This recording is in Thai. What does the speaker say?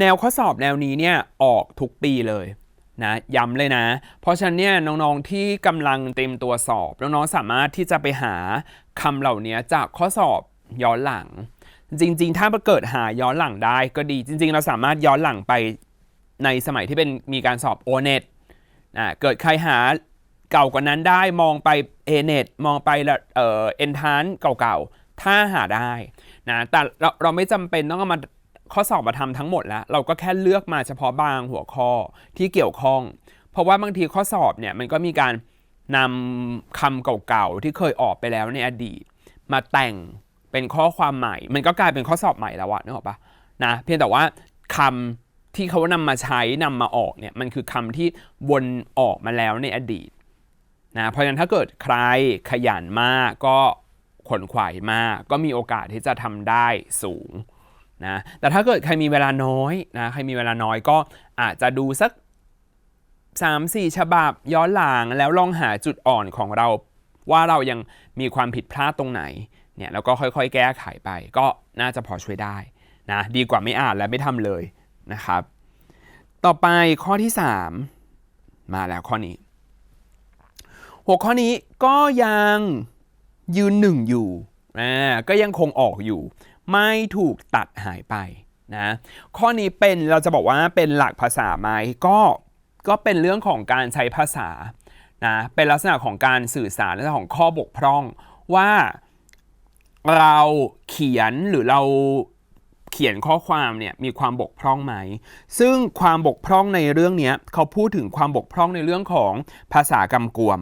แนวข้อสอบแนวนี้เนี่ยออกทุกปีเลยนะย้ำเลยนะ เพราะฉะนั้นเนี่ยน้องๆที่กำลังเตรียมตัวสอบ น้องๆสามารถที่จะไปหาคำเหล่านี้จากข้อสอบย้อนหลัง จริง ๆ ถ้าเกิดหาย้อนหลังได้ก็ดี จริง ๆ เราสามารถย้อนหลังไปในสมัยที่เป็นมีการสอบ o n e t อ่าเกิดใครหาเก่ากว่านั้นได้มองไป a n e t มองไปเอ่อ e n t r a n เก่าๆ ถ้าหาได้นะแต่เราเราไม่จำเป็นต้องเอามา ข้อสอบมาทำทั้งหมดแล้ว เราก็แค่เลือกมาเฉพาะบางหัวข้อที่เกี่ยวข้อง เพราะว่าบางทีข้อสอบเนี่ยมันก็มีการนำคำเก่าๆที่เคยออกไปแล้วในอดีต มาแต่งเป็นข้อความใหม่ มันก็กลายเป็นข้อสอบใหม่แล้วอะนึกออกปะนะเพียงแต่ว่าคำที่เขานำมาใช้นำมาออกเนี่ยมันคือคำที่วนออกมาแล้วในอดีตนะเพราะฉะนั้นถ้าเกิดใครขยันมากก็ขนขวายมาก ก็มีโอกาสที่จะทำได้สูง นะแต่ถ้าเกิดใครมีเวลาน้อยนะใครมีเวลาน้อยก็อาจจะดูสัก 3 4 ฉบับย้อนหลังแล้วลองหาจุดอ่อนของเราว่าเรายังมีความผิดพลาดตรงไหนเนี่ยแล้วก็ค่อยๆ แก้ไขไป ก็น่าจะพอช่วยได้นะดีกว่าไม่อ่านและไม่ทำเลยนะครับ ต่อไปข้อที่ 3 มาแล้วข้อนี้หัวข้อนี้ก็ยังยืนหนึ่งอยู่อ่าก็ยังคงออกอยู่ ไม่ถูกตัดหายไปนะข้อนี้เป็นเราจะบอกว่าเป็นหลักภาษาไหมก็ก็เป็นเรื่องของการใช้ภาษานะเป็นลักษณะของการสื่อสารลักษณะของข้อบกพร่องว่าเราเขียนหรือเราเขียนข้อความเนี่ยมีความบกพร่องไหม ซึ่งความบกพร่องในเรื่องนี้เขาพูดถึงความบกพร่องในเรื่องของภาษากำกวม